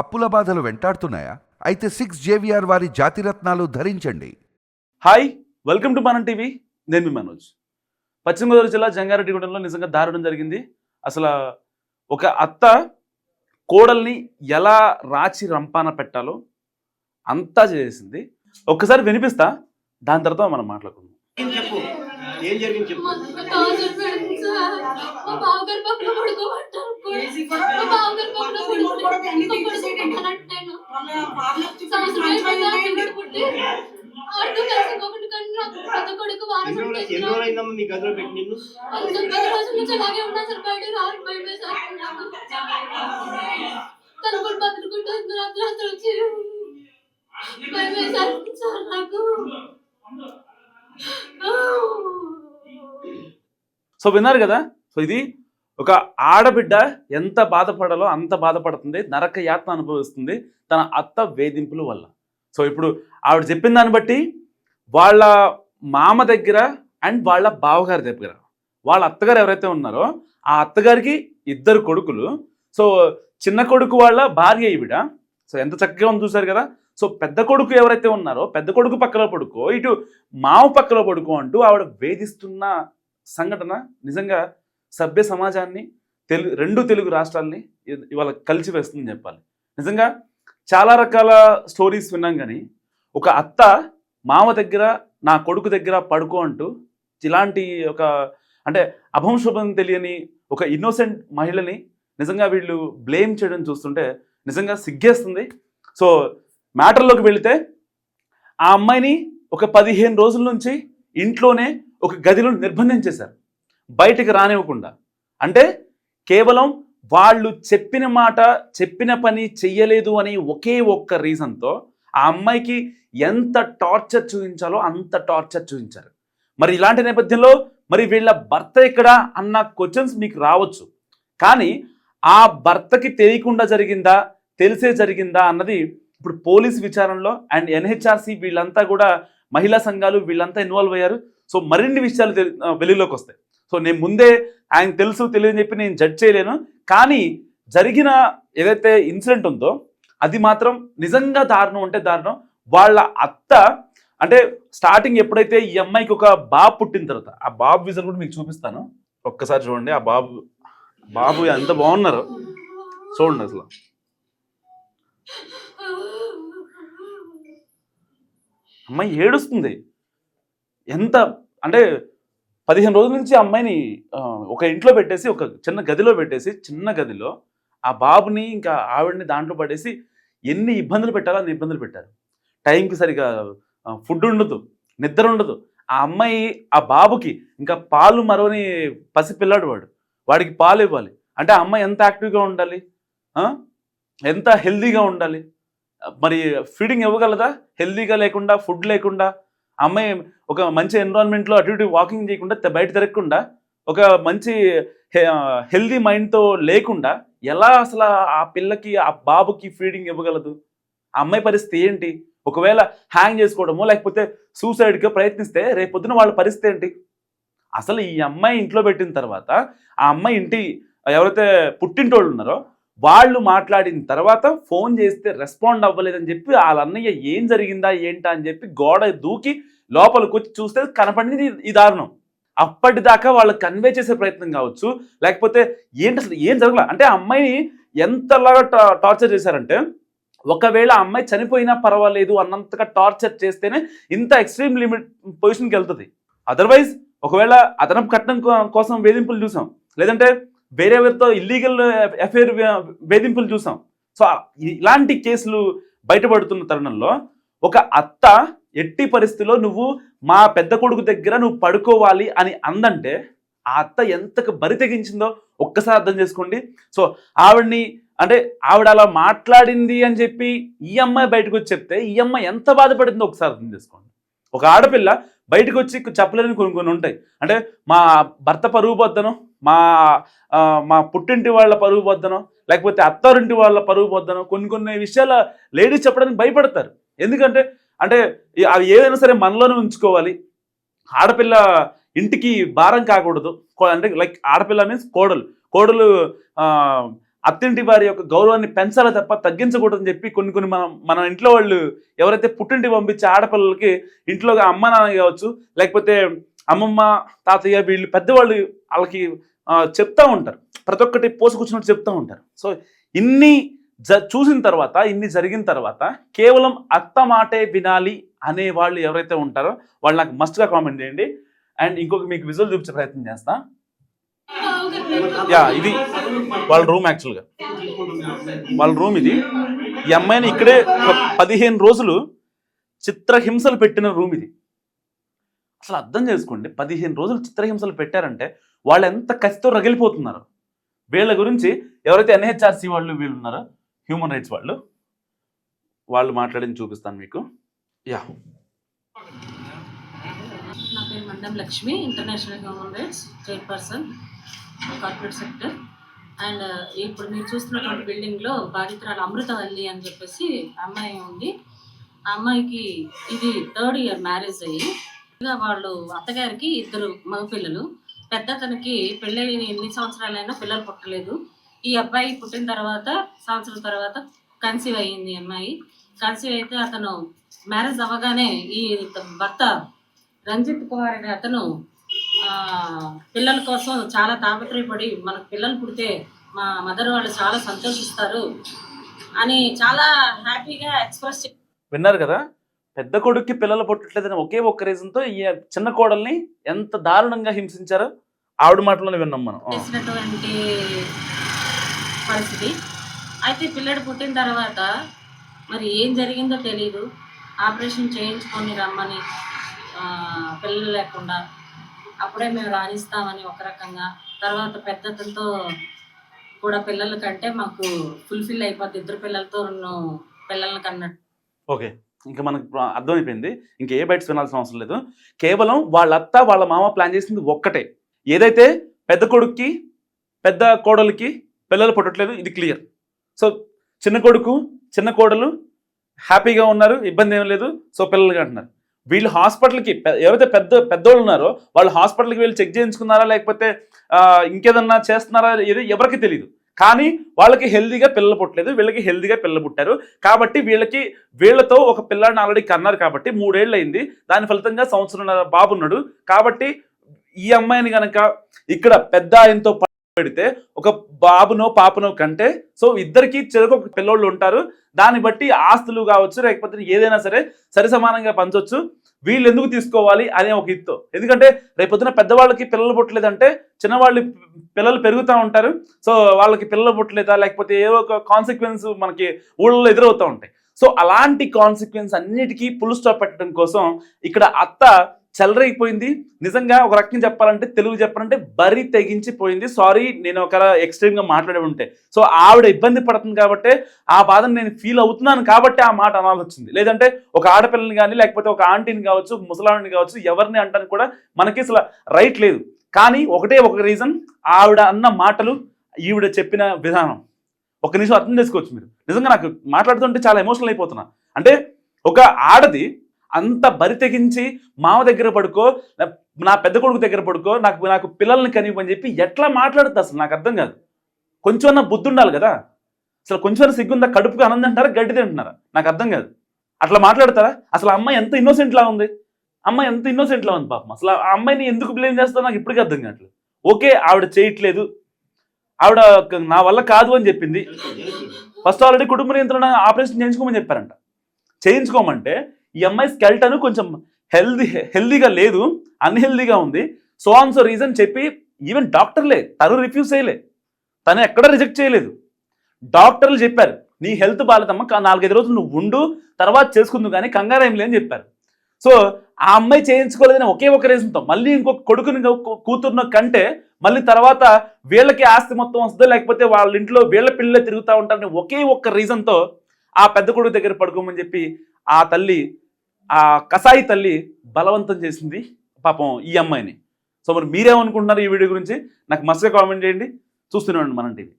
అప్పుల బాధలు వెంటాడుతున్నాయా? అయితే సిక్స్ జేవిఆర్ వారి జాతిరత్నాలు ధరించండి. Hi welcome to Manam TV. నేను మీ మనోజ్. పశ్చిమ గోదావరి జిల్లా జంగారెడ్డిగూడెంలో నిజంగా దారుణం జరిగింది. అసలు ఒక అత్త కోడల్ని ఎలా రాచి రంపాన పెట్టాలో అంతా చేసింది. ఒక్కసారి వినిపిస్తా దాని తర్వాత మనం మాట్లాడుకుందాం. ఏం జరిగింది చెప్పు? మా టార్చర్ పెడుతుంది సార్. మా బావగారు పక్కన పడుకోమంటారు. కూడా. మా బావగారు పక్కన పడుకోమంటారు. సంవత్సరం అయిపోయిందా పిల్లడు పుట్టి? ఆడితో కలిసి ఇంకొకటి కానీ నాకు పెద్ద కొడుకు వారసుడు ఎన్ని రోజులు- ఎన్ని చేసిన- రోజులైందమ్మా మీ గదిలో పెట్టి నిన్ను? అంత పది రోజుల నుంచి అలాగే ఉన్నా సార్ బయట రారు బయట సార్ తన కూడా బతుకుంటే రాత్రి రాత్రి వచ్చి భయమే సార్ సార్ నాకు. సో విన్నారు కదా? సో ఇది ఒక ఆడబిడ్డ ఎంత బాధపడాలో అంత బాధపడుతుంది నరక యాత్న అనుభవిస్తుంది తన అత్త వేధింపుల వల్ల. సో ఇప్పుడు ఆవిడ చెప్పిన దాన్ని బట్టి వాళ్ళ మామ దగ్గర అండ్ వాళ్ళ బావగారి దగ్గర వాళ్ళ అత్తగారు ఎవరైతే ఉన్నారో ఆ అత్తగారికి ఇద్దరు కొడుకులు. సో చిన్న కొడుకు వాళ్ళ భార్య ఈవిడ. సో ఎంత చక్కగా ఉంది చూసారు కదా. సో పెద్ద కొడుకు ఎవరైతే ఉన్నారో పెద్ద కొడుకు పక్కలో పడుకో ఇటు మావ పక్కలో పడుకో అంటూ ఆవిడ వేధిస్తున్న సంఘటన నిజంగా సభ్య సమాజాన్ని తెలుగు రెండు తెలుగు రాష్ట్రాల్ని ఇవాళ కలిసి వేస్తుందని చెప్పాలి. నిజంగా చాలా రకాల స్టోరీస్ విన్నాం కానీ ఒక అత్త మామ దగ్గర నా కొడుకు దగ్గర పడుకో అంటూ ఇలాంటి ఒక అంటే అభంశుభం తెలియని ఒక ఇన్నోసెంట్ మహిళని నిజంగా వీళ్ళు బ్లేమ్ చేయడం చూస్తుంటే నిజంగా సిగ్గేస్తుంది. సో మ్యాటర్లోకి వెళితే ఆ అమ్మాయిని ఒక పదిహేను రోజుల నుంచి ఇంట్లోనే ఒక గదిలో నిర్బంధించేశారు బయటికి రానివ్వకుండా. అంటే కేవలం వాళ్ళు చెప్పిన మాట చెప్పిన పని చెయ్యలేదు అని ఒకే ఒక్క రీజన్తో ఆ అమ్మాయికి ఎంత టార్చర్ చూపించాలో అంత టార్చర్ చూపించారు. మరి ఇలాంటి నేపథ్యంలో మరి వీళ్ళ భర్త ఎక్కడ అన్న క్వశ్చన్స్ మీకు రావచ్చు. కానీ ఆ భర్తకి తెలియకుండా జరిగిందా తెలిసే జరిగిందా అన్నది ఇప్పుడు పోలీస్ విచారణలో అండ్ ఎన్హెచ్ఆర్సీ వీళ్ళంతా కూడా మహిళా సంఘాలు వీళ్ళంతా ఇన్వాల్వ్ అయ్యారు. సో మరిన్ని విషయాలు తెలి- వెలుగులోకి వస్తాయి. సో నేను ముందే ఆయన తెలుసు తెలియని చెప్పి నేను జడ్జ్ చేయలేను. కానీ జరిగిన ఏదైతే ఇన్సిడెంట్ ఉందో అది మాత్రం నిజంగా దారుణం అంటే దారుణం. వాళ్ళ అత్త అంటే స్టార్టింగ్ ఎప్పుడైతే ఈ అమ్మాయికి ఒక బాబు పుట్టిన తర్వాత ఆ బాబు విజన్ కూడా మీకు చూపిస్తాను. ఒక్కసారి చూడండి ఆ బాబు బాబు ఎంత బాగున్నారు. చూడండి అసలు. అమ్మాయి ఏడుస్తుంది. ఎంత అంటే పదిహేను రోజుల నుంచి అమ్మాయిని ఒక ఇంట్లో పెట్టేసి ఒక చిన్న గదిలో పెట్టేసి చిన్న గదిలో ఆ బాబుని ఇంకా ఆవిడని దాంట్లో పడేసి ఎన్ని ఇబ్బందులు పెట్టాలో అన్ని ఇబ్బందులు పెట్టారు. టైంకి సరిగా ఫుడ్ ఉండదు నిద్ర ఉండదు. ఆ అమ్మాయి ఆ బాబుకి ఇంకా పాలు మరవని పసిపిల్లాడు వాడు. వాడికి పాలు ఇవ్వాలి. అంటే ఆ అమ్మాయి ఎంత యాక్టివ్గా ఉండాలి? ఎంత హెల్దీగా ఉండాలి? మరి ఫీడింగ్ ఇవ్వగలదా? హెల్దీగా లేకుండా ఫుడ్ లేకుండా? అమ్మాయి ఒక మంచి ఎన్విరాన్మెంట్లో అటు ఇటు వాకింగ్ చేయకుండా బయట తిరగకుండా ఒక మంచి హెల్దీ మైండ్తో లేకుండా ఎలా అసలు ఆ పిల్లకి ఆ బాబుకి ఫీడింగ్ ఇవ్వగలదు? ఆ అమ్మాయి పరిస్థితి ఏంటి? ఒకవేళ హ్యాంగ్ చేసుకోవడమో లేకపోతే సూసైడ్గా ప్రయత్నిస్తే రేపొద్దున వాళ్ళ పరిస్థితి ఏంటి? అసలు ఈ అమ్మాయి ఇంట్లో పెట్టిన తర్వాత ఆ అమ్మాయి ఇంటి ఎవరైతే పుట్టింటోళ్ళు ఉన్నారో వాళ్ళు మాట్లాడిన తర్వాత ఫోన్ చేస్తే రెస్పాండ్ అవ్వలేదని చెప్పి వాళ్ళ అన్నయ్య ఏం జరిగిందా ఏంటా అని చెప్పి గోడ దూకి లోపలికి వచ్చి చూస్తే కనపడింది ఈ- ఈ దారుణం. అప్పటిదాకా వాళ్ళు కన్వే చేసే ప్రయత్నం కావచ్చు లేకపోతే ఏంటి అసలు ఏం జరగల? అంటే ఆ అమ్మాయిని ఎంతలాగా టార్చర్ చేశారంటే ఒకవేళ అమ్మాయి చనిపోయినా పర్వాలేదు అన్నంతగా టార్చర్ చేస్తేనే ఇంత ఎక్స్ట్రీమ్ లిమిట్ పొజిషన్కి వెళ్తుంది. అదర్వైజ్ ఒకవేళ అదనపు కట్నం కోసం వేధింపులు చూసాం. లేదంటే వేరే ఎవరితో ఇల్లీగల్ అఫేర్ వేధింపులు చూసాం. సో ఇలాంటి కేసులు బయటపడుతున్న తరుణంలో ఒక అత్త ఎట్టి పరిస్థితిలో నువ్వు మా పెద్ద కొడుకు దగ్గర నువ్వు పడుకోవాలి అని అందంటే ఆ అత్త ఎంతకు బరి తెగించిందో ఒక్కసారి అర్థం చేసుకోండి. సో ఆవిడ్ని అంటే ఆవిడ అలా మాట్లాడింది అని చెప్పి ఈ అమ్మాయి బయటకు వచ్చి చెప్తే ఈ అమ్మాయి ఎంత బాధపడిందో ఒకసారి అర్థం చేసుకోండి. ఒక ఆడపిల్ల బయటకు వచ్చి చెప్పలేని కొన్ని కొన్ని ఉంటాయి. అంటే మా భర్త పరుగు పొద్దను మా మా పుట్టింటి వాళ్ళ పరుగు పొద్దను లేకపోతే అత్తారింటి వాళ్ళ పరుగు పొద్దను కొన్ని కొన్ని విషయాల లేడీస్ చెప్పడానికి భయపడతారు. ఎందుకంటే అంటే అవి ఏదైనా సరే మనలోనే ఉంచుకోవాలి. ఆడపిల్ల ఇంటికి భారం కాకూడదు. కో- అంటే లైక్ ఆడపిల్ల మీన్స్ కోడలు. కోడలు అత్తింటి వారి యొక్క గౌరవాన్ని పెంచాలి తప్ప తగ్గించకూడదని చెప్పి కొన్ని కొన్ని మనం మన ఇంట్లో వాళ్ళు ఎవరైతే పుట్టింటి పంపించే ఆడపిల్లలకి ఇంట్లో అమ్మ నాన్న కావచ్చు లేకపోతే అమ్మమ్మ తాతయ్య వీళ్ళు పెద్దవాళ్ళు వాళ్ళకి చెప్తూ ఉంటారు. ప్రతి ఒక్కటి పోసుకొచ్చినట్టు చెప్తూ ఉంటారు. సో ఇన్ని చూసిన తర్వాత ఇన్ని జరిగిన తర్వాత కేవలం అత్త మాటే వినాలి అనే వాళ్ళు ఎవరైతే ఉంటారో వాళ్ళు నాకు మస్ట్గా కామెంట్ చేయండి. అండ్ ఇంకొక మీకు విజువల్ చూపించే ప్రయత్నం చేస్తా. యా ఇది వాళ్ళ రూమ్ యాక్చువల్గా వాళ్ళ రూమ్ ఇది. ఈ అమ్మాయిని ఇక్కడే పదిహేను రోజులు చిత్రహింసలు పెట్టిన రూమ్ ఇది. అసలు అర్థం చేసుకోండి పదిహేను రోజులు చిత్రహింసలు పెట్టారంటే వాళ్ళు ఎంత కసితో రగిలిపోతున్నారు. వీళ్ళ గురించి ఎవరైతే ఎన్హెచ్ఆర్సీ వాళ్ళు వీళ్ళు ఉన్నారో హ్యూమన్ రైట్స్ వాళ్ళు. వాళ్ళు మాట్లాడింది చూపిస్తాను మీకు. యా. నా పేరు Mandam Lakshmi international human rights chairperson corporate sector and ఇప్పుడు మీరు చూస్తున్నటువంటి బిల్డింగ్లో బాధితురాలు అమృతవల్లి అని చెప్పేసి అమ్మాయి ఉంది. ఆ అమ్మాయికి ఇది థర్డ్ ఇయర్ మ్యారేజ్ అయ్యి ఇంకా వాళ్ళు అత్తగారికి ఇద్దరు మగపిల్లలు. పెద్ద తనకి పెళ్ళై ఎన్ని సంవత్సరాలైనా పిల్లలు పుట్టలేదు. ఈ అబ్బాయి పుట్టిన తర్వాత సంవత్సరం తర్వాత కన్సీవ్ అయ్యింది అమ్మాయి. కన్సీవ్ అయితే అతను మ్యారేజ్ అవ్వగానే ఈ భర్త రంజిత్ కుమార్ అనే అతను ఆ, పిల్లల కోసం చాలా తాపత్రయపడి మనకు పిల్లలు పుడితే మా మదర్ వాళ్ళు చాలా సంతోషిస్తారు అని చాలా హ్యాపీగా ఎక్స్ప్రెస్ విన్నారు కదా? పెద్ద కొడుక్కి పిల్లలు పుట్టట్లేదని ఒకే ఒక్క రీజన్తో ఈ చిన్న కోడల్ని ఎంత దారుణంగా హింసించారో ఆవిడ మాటలోనే విన్నాం మనం. పరిస్థితి. అయితే పిల్లడు పుట్టిన తర్వాత మరి ఏం జరిగిందో తెలియదు ఆపరేషన్ చేయించుకొని రమ్మని పిల్లలు లేకుండా అప్పుడే మేము రాణిస్తామని ఒక రకంగా. తర్వాత పెద్దతతో కూడా పిల్లల కంటే మాకు ఫుల్ఫిల్ అయిపోద్ది ఇద్దరు పిల్లలతో రెండు పిల్లల్ని కన్నట్టు. ఓకే. ఇంకా మనకు అర్థమైపోయింది. ఇంకా ఏ బయట వినాల్సిన అవసరం లేదు. కేవలం వాళ్ళ అత్త వాళ్ళ మామ ప్లాన్ చేసింది ఒక్కటే. ఏదైతే పెద్ద కొడుక్కి పెద్ద కోడలికి పిల్లలు పుట్టట్లేదు ఇది క్లియర్ సో చిన్న కొడుకు చిన్న కోడలు హ్యాపీగా ఉన్నారు ఇబ్బంది ఏం లేదు సో పిల్లలుగా అంటున్నారు. వీళ్ళు హాస్పిటల్కి ఎవరైతే పెద్ద పెద్దోళ్ళు ఉన్నారో వాళ్ళు హాస్పిటల్కి వెళ్ళి చెక్ చేయించుకున్నారా లేకపోతే ఇంకేదన్నా చేస్తున్నారా ఏదో ఎవరికి తెలియదు కానీ వాళ్ళకి హెల్దీగా పిల్లలు పుట్టలేదు వీళ్ళకి హెల్దీగా పిల్లలు పుట్టారు. కాబట్టి వీళ్ళకి వీళ్ళతో ఒక పిల్లాడిని ఆల్రెడీ కన్నారు కాబట్టి మూడేళ్ళు అయింది దాని ఫలితంగా సంవత్సరం బాబు ఉన్నాడు కాబట్టి ఈ అమ్మాయిని గనక ఇక్కడ పెద్ద ఆయనతో ప- పెడితే ఒక బాబునో పాపనో కంటే సో ఇద్దరికి చెరకు ఒక పిల్లోళ్ళు ఉంటారు. దాన్ని బట్టి ఆస్తులు కావచ్చు లేకపోతే ఏదైనా సరే సరి సమానంగా పంచవచ్చు వీళ్ళు ఎందుకు తీసుకోవాలి అనే ఒక ఇత్తు. ఎందుకంటే రేపొద్దున పెద్దవాళ్ళకి పిల్లలు పుట్టలేదంటే చిన్నవాళ్ళు పిల్లలు పెరుగుతూ ఉంటారు. సో వాళ్ళకి పిల్లలు పుట్టలేదా లేకపోతే ఏదో ఒక కాన్సిక్వెన్స్ మనకి ఊళ్ళో ఎదురవుతూ ఉంటాయి. సో అలాంటి కాన్సిక్వెన్స్ అన్నిటికీ పుల్ స్టాప్ పెట్టడం కోసం ఇక్కడ అత్త చెలరైపోయింది నిజంగా ఒక రకంగా చెప్పాలంటే తెలుగు చెప్పాలంటే బరి తెగించిపోయింది సారీ నేను ఒక ఎక్స్ట్రీమ్గా మాట్లాడి ఉంటే. సో ఆవిడ ఇబ్బంది పడుతుంది కాబట్టి ఆ బాధను నేను ఫీల్ అవుతున్నాను కాబట్టి ఆ మాట అనాల్సి వచ్చింది. లేదంటే ఒక ఆడపిల్లని కానీ లేకపోతే ఒక ఆంటీని కావచ్చు ముసలాడిని కావచ్చు ఎవరిని అంటానికి కూడా మనకి అసలు రైట్ లేదు. కానీ ఒకటే ఒక రీజన్ ఆవిడ అన్న మాటలు ఈవిడ చెప్పిన విధానం. ఒక నిమిషం అర్థం చేసుకోవచ్చు మీరు. నిజంగా నాకు మాట్లాడుతుంటే చాలా ఎమోషనల్ అయిపోతున్నా. అంటే ఒక ఆడది అంత బరి తెగించి మామ దగ్గర పడుకో నా- పెద్ద కొడుకు దగ్గర పడుకో నాకు నాకు పిల్లల్ని కనివ్వని చెప్పి ఎట్లా మాట్లాడుతుంది అసలు? నాకు అర్థం కాదు. కొంచెం బుద్ధి ఉండాలి కదా. అసలు కొంచెం సిగ్గుందా? కడుపుకి ఆనందం అంటారా గడ్డి తింటున్నారా? నాకు అర్థం కాదు. అట్లా మాట్లాడతారా? అసలు అమ్మాయి ఎంత innocent లా ఉంది? అమ్మాయి ఎంత innocent లా ఉంది పాపం? అసలు ఆ అమ్మాయిని ఎందుకు బ్లేమ్ చేస్తారో నాకు ఇప్పటికీ అర్థం కావట్లేదు. ఓకే ఆవిడ చేయట్లేదు. ఆవిడ నా వల్ల కాదు అని చెప్పింది. ఫస్ట్ ఆల్రెడీ కుటుంబ నియంత్రణ ఆపరేషన్ చేయించుకోమని చెప్పారంట. చేయించుకోమంటే ఈ అమ్మాయి స్కెల్టన్ కొంచెం హెల్దీ హెల్దీగా లేదు అన్హెల్దీగా ఉంది. సో ఆన్ సో రీజన్ చెప్పి ఈవెన్ డాక్టర్లే తను రిఫ్యూజ్ చేయలే. తను ఎక్కడ రిజెక్ట్ చేయలేదు. డాక్టర్లు చెప్పారు నీ హెల్త్ బాగాలేదమ్మ నాలుగైదు రోజులు నువ్వు ఉండు తర్వాత చేసుకుందు కానీ కంగారు ఏం లేని చెప్పారు. సో ఆ అమ్మాయి చేయించుకోలేదని ఒకే ఒక రీజన్తో మళ్ళీ ఇంకొక కొడుకుని కూ- కంటే మళ్ళీ తర్వాత వీళ్ళకి ఆస్తి మొత్తం వస్తుందో లేకపోతే వాళ్ళ ఇంట్లో వీళ్ళ పిల్లలే తిరుగుతూ ఉంటారని ఒకే ఒక్క రీజన్తో ఆ పెద్ద కొడుకు దగ్గర పడుకోమని చెప్పి ఆ తల్లి ఆ కసాయి తల్లి బలవంతం చేసింది పాపం ఈ అమ్మాయిని. సో మరి మీరేమనుకుంటున్నారు ఈ వీడియో గురించి? నాకు మస్తుగా కామెంట్ చేయండి. చూస్తూనే ఉండండి టీవీ.